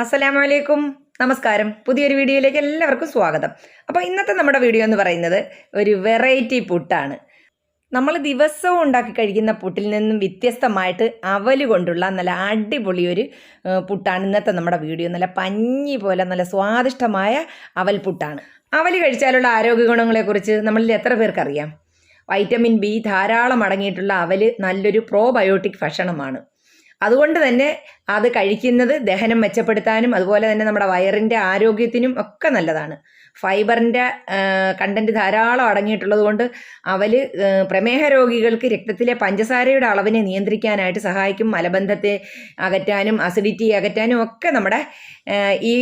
അസ്സലാമലൈക്കും. നമസ്കാരം. പുതിയൊരു വീഡിയോയിലേക്ക് എല്ലാവർക്കും സ്വാഗതം. അപ്പോൾ ഇന്നത്തെ നമ്മുടെ വീഡിയോ എന്ന് പറയുന്നത് ഒരു വെറൈറ്റി പുട്ടാണ്. നമ്മൾ ദിവസവും ഉണ്ടാക്കി കഴിക്കുന്ന പുട്ടിൽ നിന്നും വ്യത്യസ്തമായിട്ട് അവൽ കൊണ്ടുള്ള നല്ല അടിപൊളി ഒരു പുട്ടാണ് ഇന്നത്തെ നമ്മുടെ വീഡിയോ. നല്ല പഞ്ഞി പോലെ നല്ല സ്വാദിഷ്ടമായ അവൽ പുട്ടാണ്. അവൽ കഴിച്ചാലുള്ള ആരോഗ്യ ഗുണങ്ങളെക്കുറിച്ച് നമ്മളിൽ എത്ര പേർക്കറിയാം? വൈറ്റമിൻ ബി ധാരാളം അടങ്ങിയിട്ടുള്ള അവൽ നല്ലൊരു പ്രോബയോട്ടിക് ഭക്ഷണമാണ്. അതുകൊണ്ട് തന്നെ അത് കഴിക്കുന്നത് ദഹനം മെച്ചപ്പെടുത്താനും അതുപോലെ തന്നെ നമ്മുടെ വയറിന്റെ ആരോഗ്യത്തിനും ഒക്കെ നല്ലതാണ്. ഫൈബറിന്റെ കണ്ടന്റ് ധാരാളം അടങ്ങിയിട്ടുള്ളത് കൊണ്ട് അവൽ പ്രമേഹ രോഗികൾക്ക് രക്തത്തിലെ പഞ്ചസാരയുടെ അളവിനെ നിയന്ത്രിക്കാനായിട്ട് സഹായിക്കും. മലബന്ധത്തെ അകറ്റാനും അസിഡിറ്റി അകറ്റാനും ഒക്കെ നമ്മുടെ ഈ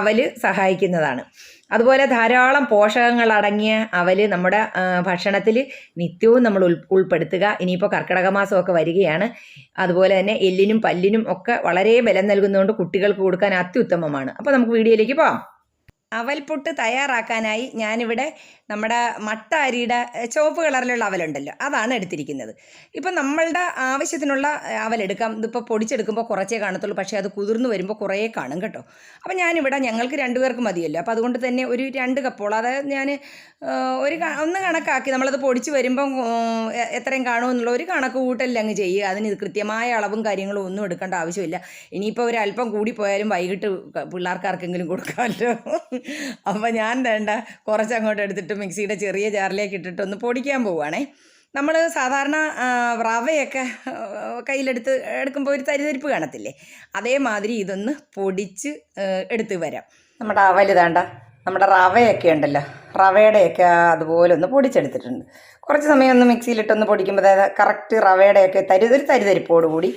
അവൽ സഹായിക്കുന്നതാണ്. അതുപോലെ ധാരാളം പോഷകങ്ങൾ അടങ്ങിയ അവൽ നമ്മുടെ ഭക്ഷണത്തിൽ നിത്യവും നമ്മൾ ഉൾ ഉൾപ്പെടുത്തുക. ഇനിയിപ്പോൾ കർക്കിടക മാസമൊക്കെ വരികയാണ്. അതുപോലെ തന്നെ എല്ലിനും പല്ലിനും ഒക്കെ വളരെ ബലം നൽകുന്നതുകൊണ്ട് കുട്ടികൾക്ക് കൊടുക്കാൻ അത്യുത്തമമാണ്. അപ്പോൾ നമുക്ക് വീഡിയോയിലേക്ക് പോകാം അവൽപുട്ട് തയ്യാറാക്കാനായി ഞാനിവിടെ നമ്മുടെ മട്ട അരിയുടെ ചുവപ്പ് കളറിലുള്ള അവലുണ്ടല്ലോ അതാണ് എടുത്തിരിക്കുന്നത്. ഇപ്പം നമ്മളുടെ ആവശ്യത്തിനുള്ള അവലെടുക്കാം. ഇതിപ്പോൾ പൊടിച്ചെടുക്കുമ്പോൾ കുറച്ചേ കാണത്തുള്ളൂ പക്ഷേ അത് കുതിർന്ന് വരുമ്പോൾ കുറേ കാണും കേട്ടോ. അപ്പം ഞാനിവിടെ ഞങ്ങൾക്ക് രണ്ടുപേർക്ക് മതിയല്ലോ. അപ്പോൾ അതുകൊണ്ട് തന്നെ ഒരു രണ്ട് കപ്പോളം. അതായത് ഞാൻ ഒരു ഒന്ന് കണക്കാക്കി. നമ്മളത് പൊടിച്ച് വരുമ്പം എത്രയും കാണുമെന്നുള്ള ഒരു കണക്ക് കൂട്ടലിൽ അങ്ങ് ചെയ്യുക. അതിന് കൃത്യമായ അളവും കാര്യങ്ങളും ഒന്നും എടുക്കേണ്ട ആവശ്യമില്ല. ഇനിയിപ്പോൾ ഒരു അല്പം കൂടി പോയാലും വൈകിട്ട് പിള്ളേർക്ക് പിള്ളേർക്കാർക്കെങ്കിലും കൊടുക്കാമല്ലോ. അപ്പോൾ ഞാൻ വേണ്ട കുറച്ച് അങ്ങോട്ട് എടുത്തിട്ട് മിക്സിയുടെ ചെറിയ ജാറിലേക്ക് ഇട്ടിട്ട് ഒന്ന് പൊടിക്കാൻ പോവുകയാണേ. നമ്മൾ സാധാരണ റവയൊക്കെ കയ്യിലെടുത്ത് എടുക്കുമ്പോൾ ഒരു തരിതരിപ്പ് കാണത്തില്ലേ? അതേമാതിരി ഇതൊന്ന് പൊടിച്ച് എടുത്ത് വരാം. നമ്മുടെ അവൽ താണ്ട നമ്മുടെ റവയൊക്കെ ഉണ്ടല്ലോ. റവയുടെയൊക്കെ അതുപോലെ ഒന്ന് പൊടിച്ചെടുത്തിട്ടുണ്ട്. കുറച്ച് സമയം ഒന്ന് മിക്സിയിലിട്ടൊന്ന് പൊടിക്കുമ്പോൾ അതായത് കറക്റ്റ് റവയുടെയൊക്കെ തരി ഒരു തരിതരിപ്പോടുകൂടി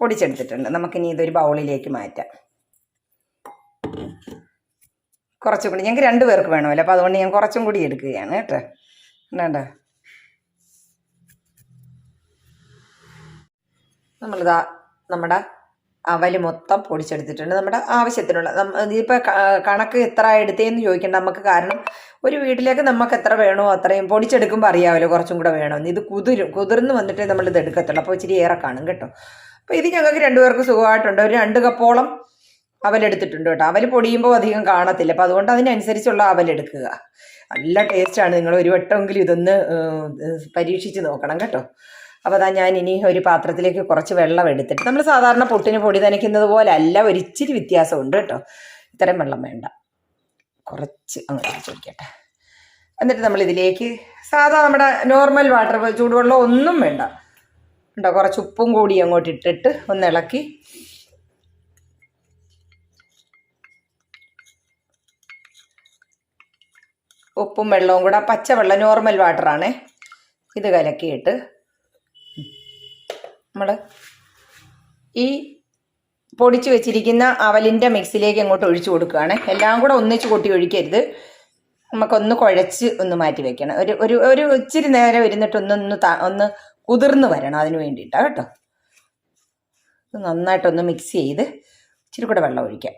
പൊടിച്ചെടുത്തിട്ടുണ്ട്. നമുക്കിനി ഇതൊരു ബൗളിലേക്ക് മാറ്റാം. കുറച്ചും കൂടി. ഞങ്ങൾക്ക് രണ്ട് പേർക്ക് വേണമല്ലോ. അപ്പോൾ അതുകൊണ്ട് ഞാൻ കുറച്ചും കൂടി എടുക്കുകയാണ് കേട്ടോ. വേണ്ട നമ്മളിതാ നമ്മുടെ അവൽ മൊത്തം പൊടിച്ചെടുത്തിട്ടുണ്ട്. നമ്മുടെ ആവശ്യത്തിനുള്ള ഇതിപ്പോൾ കണക്ക് എത്ര എടുത്തേന്ന് ചോദിക്കേണ്ട നമുക്ക് കാരണം ഒരു വീട്ടിലേക്ക് നമുക്ക് എത്ര വേണോ അത്രയും പൊടിച്ചെടുക്കുമ്പോൾ അറിയാമല്ലോ കുറച്ചും കൂടെ വേണമെന്ന് ഇത് കുതിരും കുതിർന്ന് വന്നിട്ടേ നമ്മളിത് എടുക്കത്തുള്ളൂ. അപ്പോൾ ഇച്ചിരി ഏറെ കാണും കേട്ടോ. അപ്പോൾ ഇത് ഞങ്ങൾക്ക് രണ്ടുപേർക്ക് സുഖമായിട്ടുണ്ട്. ഒരു രണ്ട് കപ്പോളം അവലെടുത്തിട്ടുണ്ട് കേട്ടോ. അവൽ പൊടിയുമ്പോൾ അധികം കാണത്തില്ല. അപ്പോൾ അതുകൊണ്ട് അതിനനുസരിച്ചുള്ള അവലെടുക്കുക. നല്ല ടേസ്റ്റാണ് നിങ്ങൾ ഒരു വട്ടമെങ്കിലും ഇതൊന്ന് പരീക്ഷിച്ച് നോക്കണം കേട്ടോ. അപ്പോൾ അതാ ഞാൻ ഇനി ഒരു പാത്രത്തിലേക്ക് കുറച്ച് വെള്ളം എടുത്തിട്ട് നമ്മൾ സാധാരണ പൊട്ടിന് പൊടി നനയ്ക്കുന്നത് പോലെ അല്ല ഒരിച്ചിരി വ്യത്യാസമുണ്ട് കേട്ടോ. ഇത്രയും വെള്ളം വേണ്ട. കുറച്ച് അങ്ങനെ ചോദിക്കട്ടെ എന്നിട്ട് നമ്മൾ ഇതിലേക്ക് സാധാ നമ്മുടെ നോർമൽ വാട്ടർ ചൂടുവെള്ളം ഒന്നും വേണ്ട. ഉണ്ടോ കുറച്ച് ഉപ്പും കൂടി അങ്ങോട്ട് ഇട്ടിട്ട് ഒന്ന് ഇളക്കി ഉപ്പും വെള്ളവും കൂടെ പച്ചവെള്ളം നോർമൽ വാട്ടറാണേ ഇത് കലക്കിയിട്ട് നമ്മൾ ഈ പൊടിച്ചു വെച്ചിരിക്കുന്ന അവലിന്റെ മിക്സിലേക്ക് അങ്ങോട്ട് ഒഴിച്ചു കൊടുക്കുകയാണ്. എല്ലാം കൂടെ ഒന്നിച്ച് കൊട്ടി ഒഴിക്കരുത്. നമുക്കൊന്ന് കുഴച്ച് ഒന്ന് മാറ്റി വെക്കണം. ഒരു ഒരു ഒരു ഇച്ചിരി നേരം ഇരുന്നിട്ട് ഒന്ന് ഒന്ന് കുതിർന്ന് വരണം അതിന് വേണ്ടിയിട്ടാണ് കേട്ടോ. നന്നായിട്ടൊന്ന് മിക്സ് ചെയ്ത് ഇച്ചിരി കൂടെ വെള്ളം ഒഴിക്കാം.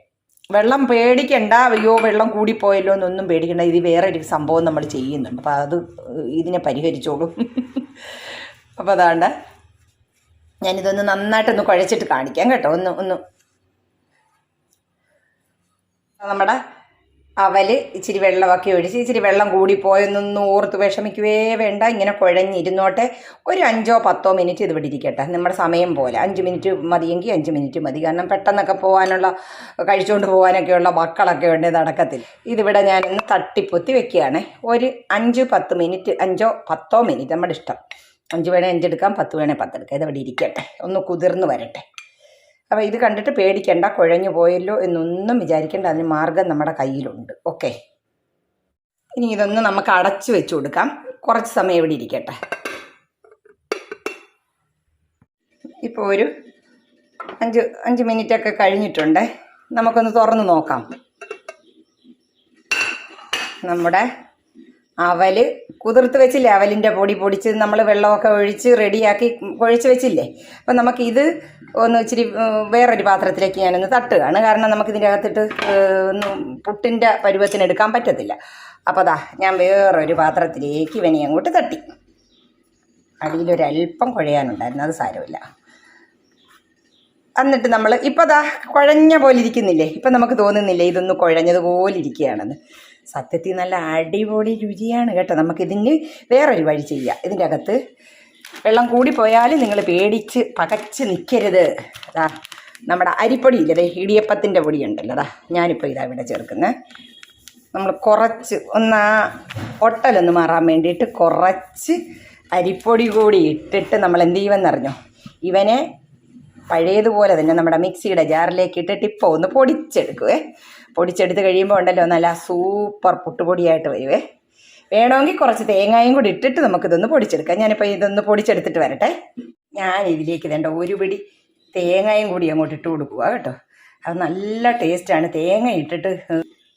വെള്ളം പേടിക്കണ്ട അയ്യോ വെള്ളം കൂടിപ്പോയല്ലോ എന്നൊന്നും പേടിക്കണ്ട. ഇത് ഒരു സംഭവം നമ്മൾ ചെയ്യുന്നുണ്ട്. അപ്പോൾ അത് ഇതിനെ പരിഹരിച്ചോളും. അപ്പോൾ അതാണ്ട് ഞാനിതൊന്ന് നന്നായിട്ടൊന്ന് കുഴച്ചിട്ട് കാണിക്കാം കേട്ടോ. ഒന്ന് ഒന്ന്. നമ്മുടെ അവൽ ഇച്ചിരി വെള്ളമൊക്കെ ഒഴിച്ച് ഇച്ചിരി വെള്ളം കൂടിപ്പോയെന്നൊന്നും ഓർത്ത് വിഷമിക്കുവേ വേണ്ട. ഇങ്ങനെ കുഴഞ്ഞിരുന്നോട്ടെ. ഒരു അഞ്ചോ പത്തോ മിനിറ്റ് ഇത് ഇവിടെ ഇരിക്കട്ടെ. നമ്മുടെ സമയം പോലെ. അഞ്ച് മിനിറ്റ് മതിയെങ്കിൽ അഞ്ച് മിനിറ്റ് മതി. കാരണം പെട്ടെന്നൊക്കെ പോകാനുള്ള കഴിച്ചുകൊണ്ട് പോകാനൊക്കെയുള്ള മക്കളൊക്കെ ഉണ്ട് നടക്കത്തിൽ. ഇതിവിടെ ഞാനൊന്ന് തട്ടിപ്പൊത്തി വെക്കുകയാണ്. ഒരു അഞ്ച് പത്ത് മിനിറ്റ് അഞ്ചോ പത്തോ മിനിറ്റ്. നമ്മുടെ ഇഷ്ടം. അഞ്ച് വേണേൽ അഞ്ചെടുക്കാം പത്ത് വേണേൽ പത്തെടുക്കാം. ഇതവിടെ ഇരിക്കട്ടെ. ഒന്ന് കുതിർന്ന് വരട്ടെ. അപ്പോൾ ഇത് കണ്ടിട്ട് പേടിക്കണ്ട കുഴഞ്ഞു പോയല്ലോ എന്നൊന്നും വിചാരിക്കേണ്ട അതിന് മാർഗം നമ്മുടെ കയ്യിലുണ്ട്. ഓക്കെ ഇനി ഇതൊന്ന് നമുക്ക് അടച്ചു വെച്ച് കൊടുക്കാം. കുറച്ച് സമയം ഇവിടെ ഇരിക്കട്ടെ. ഇപ്പോൾ ഒരു അഞ്ച് അഞ്ച് മിനിറ്റൊക്കെ കഴിഞ്ഞിട്ടുണ്ട്. നമുക്കൊന്ന് തുറന്ന് നോക്കാം. നമ്മുടെ അവൽ കുതിർത്ത് വെച്ചില്ലേ അവലിന്റെ പൊടി പൊടിച്ച് നമ്മൾ വെള്ളമൊക്കെ ഒഴിച്ച് റെഡിയാക്കി കുഴച്ച് വെച്ചില്ലേ? അപ്പം നമുക്കിത് ഒന്ന് ഇച്ചിരി വേറൊരു പാത്രത്തിലേക്ക് ഞാനൊന്ന് തട്ടുകയാണ്. കാരണം നമുക്കിതിന്റെ അകത്തിട്ട് ഒന്ന് പുട്ടിന്റെ പരുവത്തിന് എടുക്കാൻ പറ്റത്തില്ല. അപ്പോൾ അതാ ഞാൻ വേറൊരു പാത്രത്തിലേക്ക് ഇവനെ അങ്ങോട്ട് തട്ടി. അടിയിലൊരല്പം കുഴയാനുണ്ടായിരുന്നു അത് സാരമില്ല. എന്നിട്ട് നമ്മൾ ഇപ്പം അതാ കുഴഞ്ഞ പോലെ ഇരിക്കുന്നില്ലേ? ഇപ്പം നമുക്ക് തോന്നുന്നില്ലേ ഇതൊന്ന് കുഴഞ്ഞതുപോലെ ഇരിക്കുകയാണെന്ന്. സത്യത്തിൽ നല്ല അടിപൊളി രുചിയാണ് കേട്ടോ. നമുക്കിതിന് വേറൊരു വഴി ചെയ്യാം. ഇതിന്റെ അകത്ത് വെള്ളം കൂടിപ്പോയാലും നിങ്ങൾ പേടിച്ച് പകച്ച് നിൽക്കരുത് അതാ നമ്മുടെ അരിപ്പൊടി ഇല്ലേ ഇടിയപ്പത്തിന്റെ പൊടി ഉണ്ടല്ലോ അതാ ഞാനിപ്പോൾ ഇതാ ഇവിടെ ചേർക്കുന്നത് നമ്മൾ കുറച്ച് ഒന്ന് ആ ഒട്ടലൊന്ന് മാറാൻ വേണ്ടിയിട്ട് കുറച്ച് അരിപ്പൊടി കൂടി ഇട്ടിട്ട് നമ്മൾ എന്ത് ചെയ്യുമെന്നറിഞ്ഞോ ഇവനെ പഴയതുപോലെ തന്നെ നമ്മുടെ മിക്സിയുടെ ജാറിലേക്ക് ഇട്ടിട്ട് ഇപ്പോൾ ഒന്ന് പൊടിച്ചെടുക്കുവേ. പൊടിച്ചെടുത്ത് കഴിയുമ്പോൾ ഉണ്ടല്ലോ നല്ല സൂപ്പർ പുട്ടുപൊടിയായിട്ട് വരുവേ. വേണമെങ്കിൽ കുറച്ച് തേങ്ങയും കൂടി ഇട്ടിട്ട് നമുക്കിതൊന്ന് പൊടിച്ചെടുക്കാം. ഞാനിപ്പോൾ ഇതൊന്ന് പൊടിച്ചെടുത്തിട്ട് വരട്ടെ. ഞാൻ ഇതിലേക്ക് വേണ്ട ഒരു പിടി തേങ്ങയും കൂടി അങ്ങോട്ട് ഇട്ട് കൊടുക്കുക കേട്ടോ. അത് നല്ല ടേസ്റ്റാണ് തേങ്ങ ഇട്ടിട്ട്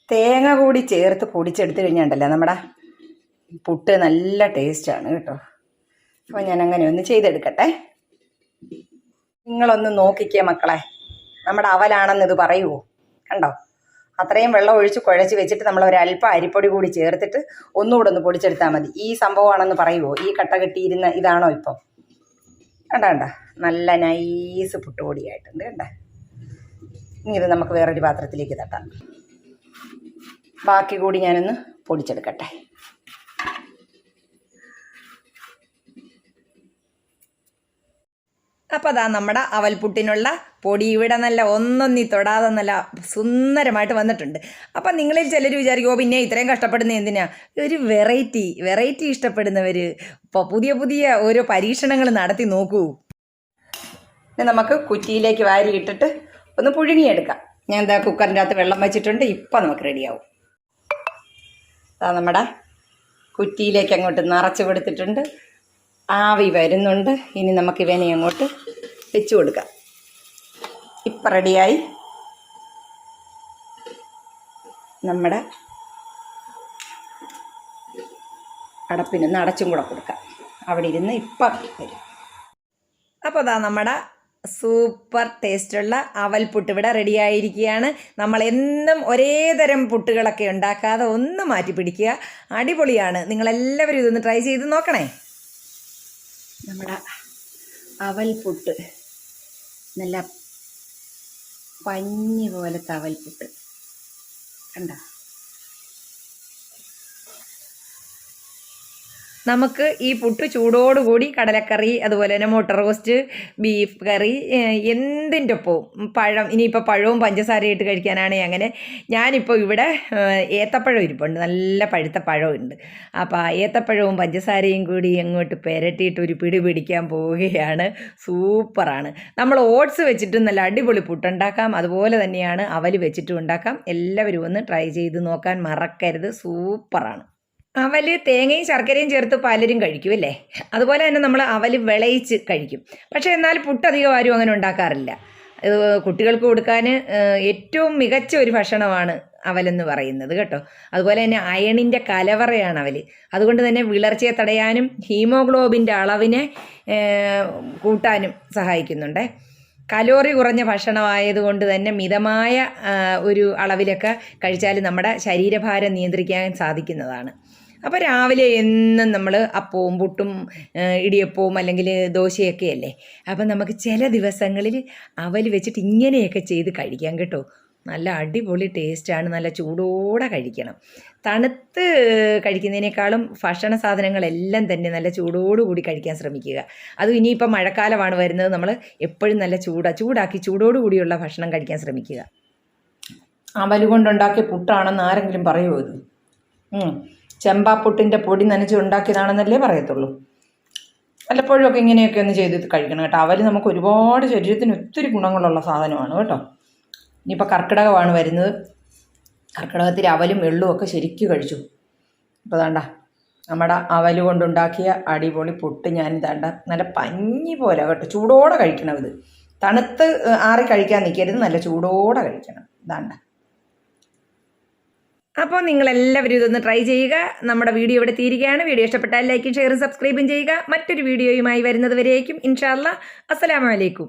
തേങ്ങ കൂടി ചേർത്ത് പൊടിച്ചെടുത്ത് കഴിഞ്ഞാണ്ടല്ലോ നമ്മുടെ പുട്ട് നല്ല ടേസ്റ്റാണ് കേട്ടോ. അപ്പോൾ ഞാൻ അങ്ങനെ ഒന്ന് ചെയ്തെടുക്കട്ടെ. നിങ്ങളൊന്ന് നോക്കിക്കേ മക്കളെ. നമ്മുടെ അവലാണെന്ന് ഇത് പറയുമോ കണ്ടോ? അത്രയും വെള്ളം ഒഴിച്ച് കുഴച്ച് വെച്ചിട്ട് നമ്മൾ ഒരു ഒരല്പം അരിപ്പൊടി കൂടി ചേർത്തിട്ട് ഒന്നുകൂടെ ഒന്ന് പൊടിച്ചെടുത്താൽ മതി. ഈ സംഭവമാണെന്ന് പറയുമോ ഈ കട്ട കെട്ടിയിരുന്ന ഇതാണോ ഇപ്പം? കണ്ട കണ്ട? നല്ല നൈസ് പുട്ടുപൊടിയായിട്ടുണ്ട് കണ്ട? ഇനി ഇത് നമുക്ക് വേറൊരു പാത്രത്തിലേക്ക് തട്ടാം. ബാക്കി കൂടി ഞാനൊന്ന് പൊടിച്ചെടുക്കട്ടെ. അപ്പോൾ അതാ നമ്മുടെ അവൽപുട്ടിനുള്ള പൊടി ഇവിടെ നല്ല ഒന്നൊന്നി തൊടാതെ നല്ല സുന്ദരമായിട്ട് വന്നിട്ടുണ്ട്. അപ്പം നിങ്ങളിൽ ചിലർ വിചാരിക്കും ഓ പിന്നെ ഇത്രയും കഷ്ടപ്പെടുന്ന എന്തിനാ? ഒരു വെറൈറ്റി വെറൈറ്റി ഇഷ്ടപ്പെടുന്നവർ ഇപ്പോൾ പുതിയ പുതിയ ഓരോ പരീക്ഷണങ്ങൾ നടത്തി നോക്കൂ. നമുക്ക് കുറ്റിയിലേക്ക് വാരി ഇട്ടിട്ട് ഒന്ന് പുഴുങ്ങിയെടുക്കാം. ഞാൻ എന്താ കുക്കറിന്റെ അകത്ത് വെള്ളം വെച്ചിട്ടുണ്ട് ഇപ്പം നമുക്ക് റെഡിയാവും. അതാ നമ്മുടെ കുറ്റിയിലേക്ക് അങ്ങോട്ട് നിറച്ച് കൊടുത്തിട്ടുണ്ട്. ആവി വരുന്നുണ്ട്. ഇനി നമുക്ക് ഇവനെ അങ്ങോട്ട് വെച്ച് കൊടുക്കാം. ഇപ്പം റെഡിയായി. നമ്മുടെ അടപ്പിനൊന്ന് അടച്ചും കൂടെ കൊടുക്കാം. അവിടെ ഇരുന്ന് ഇപ്പം വരും. അപ്പോൾ അതാ നമ്മുടെ സൂപ്പർ ടേസ്റ്റുള്ള അവൽപുട്ട് ഇവിടെ റെഡി ആയിരിക്കുകയാണ് നമ്മൾ എന്നും ഒരേ തരം പുട്ടുകളൊക്കെ ഉണ്ടാക്കാതെ ഒന്ന് മാറ്റി പിടിക്കുക. അടിപൊളിയാണ്. നിങ്ങളെല്ലാവരും ഇതൊന്ന് ട്രൈ ചെയ്ത് നോക്കണേ. നമ്മുടെ അവൽപുട്ട് നല്ല പഞ്ഞി പോലത്തെ അവൽപുട്ട് കണ്ടോ? നമുക്ക് ഈ പുട്ട് ചൂടോടുകൂടി കടലക്കറി അതുപോലെ തന്നെ മുട്ട റോസ്റ്റ് ബീഫ് കറി എന്തിന്റെ ഒപ്പവും പഴം ഇനിയിപ്പോൾ പഴവും പഞ്ചസാരയിട്ട് കഴിക്കാനാണ് അങ്ങനെ ഞാനിപ്പോൾ ഇവിടെ ഏത്തപ്പഴം ഇരിപ്പുണ്ട്. നല്ല പഴുത്ത പഴമുണ്ട് അപ്പോൾ ഏത്തപ്പഴവും പഞ്ചസാരയും കൂടി അങ്ങോട്ട് പെരട്ടിയിട്ട് ഒരു പിടി പിടിക്കാൻ പോവുകയാണ്. സൂപ്പറാണ്. നമ്മൾ ഓട്സ് വെച്ചിട്ടും നല്ല അടിപൊളി പുട്ടുണ്ടാക്കാം. അതുപോലെ തന്നെയാണ് അവൽ വെച്ചിട്ടും ഉണ്ടാക്കാം. എല്ലാവരും ഒന്ന് ട്രൈ ചെയ്ത് നോക്കാൻ മറക്കരുത്. സൂപ്പറാണ്. അവൽ തേങ്ങയും ശർക്കരയും ചേർത്ത് പലരും കഴിക്കും അല്ലേ? അതുപോലെ തന്നെ നമ്മൾ അവൽ വിളയിച്ച് കഴിക്കും. പക്ഷേ എന്നാൽ പുട്ടധികം ആരും അങ്ങനെ ഉണ്ടാക്കാറില്ല. കുട്ടികൾക്ക് കൊടുക്കാൻ ഏറ്റവും മികച്ച ഒരു ഭക്ഷണമാണ് അവലെന്ന് പറയുന്നത് കേട്ടോ. അതുപോലെ തന്നെ അയണിന്റെ കലവറയാണ് അവൽ അതുകൊണ്ട് തന്നെ വിളർച്ചയെ തടയാനും ഹീമോഗ്ലോബിന്റെ അളവിനെ കൂട്ടാനും സഹായിക്കുന്നുണ്ട്. കലോറി കുറഞ്ഞ ഭക്ഷണമായതുകൊണ്ട് തന്നെ മിതമായ ഒരു അളവിലൊക്കെ കഴിച്ചാൽ നമ്മുടെ ശരീരഭാരം നിയന്ത്രിക്കാൻ സാധിക്കുന്നതാണ്. അപ്പോൾ രാവിലെ എന്നും നമ്മൾ അപ്പവും പുട്ടും ഇടിയപ്പവും അല്ലെങ്കിൽ ദോശയൊക്കെ അല്ലേ? അപ്പം നമുക്ക് ചില ദിവസങ്ങളിൽ അവൽ വെച്ചിട്ട് ഇങ്ങനെയൊക്കെ ചെയ്ത് കഴിക്കാം കേട്ടോ. നല്ല അടിപൊളി ടേസ്റ്റാണ് നല്ല ചൂടോടെ കഴിക്കണം. തണുത്ത് കഴിക്കുന്നതിനേക്കാളും ഭക്ഷണ സാധനങ്ങളെല്ലാം തന്നെ നല്ല ചൂടോടുകൂടി കഴിക്കാൻ ശ്രമിക്കുക. അതും ഇനിയിപ്പോൾ മഴക്കാലമാണ് വരുന്നത്. നമ്മൾ എപ്പോഴും നല്ല ചൂടാ ചൂടാക്കി ചൂടോടുകൂടിയുള്ള ഭക്ഷണം കഴിക്കാൻ ശ്രമിക്കുക. അവലുകൊണ്ടുണ്ടാക്കിയ പുട്ടാണെന്ന് ആരെങ്കിലും പറയുമോ ഇത്. ചെമ്പാപ്പുട്ടിന്റെ പൊടി നനച്ച് ഉണ്ടാക്കിയതാണെന്നല്ലേ പറയത്തുള്ളൂ. വല്ലപ്പോഴും ഒക്കെ ഇങ്ങനെയൊക്കെ ഒന്ന് ചെയ്ത് കഴിക്കണം കേട്ടോ. അവൽ നമുക്ക് ഒരുപാട് ശരീരത്തിന് ഒത്തിരി ഗുണങ്ങളുള്ള സാധനമാണ് കേട്ടോ. ഇനിയിപ്പോൾ കർക്കിടകമാണ് വരുന്നത്. കർക്കിടകത്തിൽ അവലും എള്ളും ഒക്കെ ശരിക്കും കഴിച്ചു. ഇപ്പോൾ വേണ്ട നമ്മുടെ അവൽ കൊണ്ടുണ്ടാക്കിയ അടിപൊളി പൊട്ട് ഞാൻ ഇതാണ്ട നല്ല പഞ്ഞി പോലെ കേട്ടോ. ചൂടോടെ കഴിക്കണം ഇത്. തണുത്ത് ആറി കഴിക്കാൻ നിൽക്കരുത് നല്ല ചൂടോടെ കഴിക്കണം. ഇതാണ്ട അപ്പോൾ നിങ്ങളെല്ലാവരും ഇതൊന്ന് ട്രൈ ചെയ്യുക. നമ്മുടെ വീഡിയോ ഇവിടെ തീരുകയാണ്. വീഡിയോ ഇഷ്ടപ്പെട്ടാൽ ലൈക്കും ഷെയറും സബ്സ്ക്രൈബും ചെയ്യുക. മറ്റൊരു വീഡിയോയുമായി വരുന്നത് വരേക്കും. ഇൻഷാല്ല അസ്സലാമലൈക്കും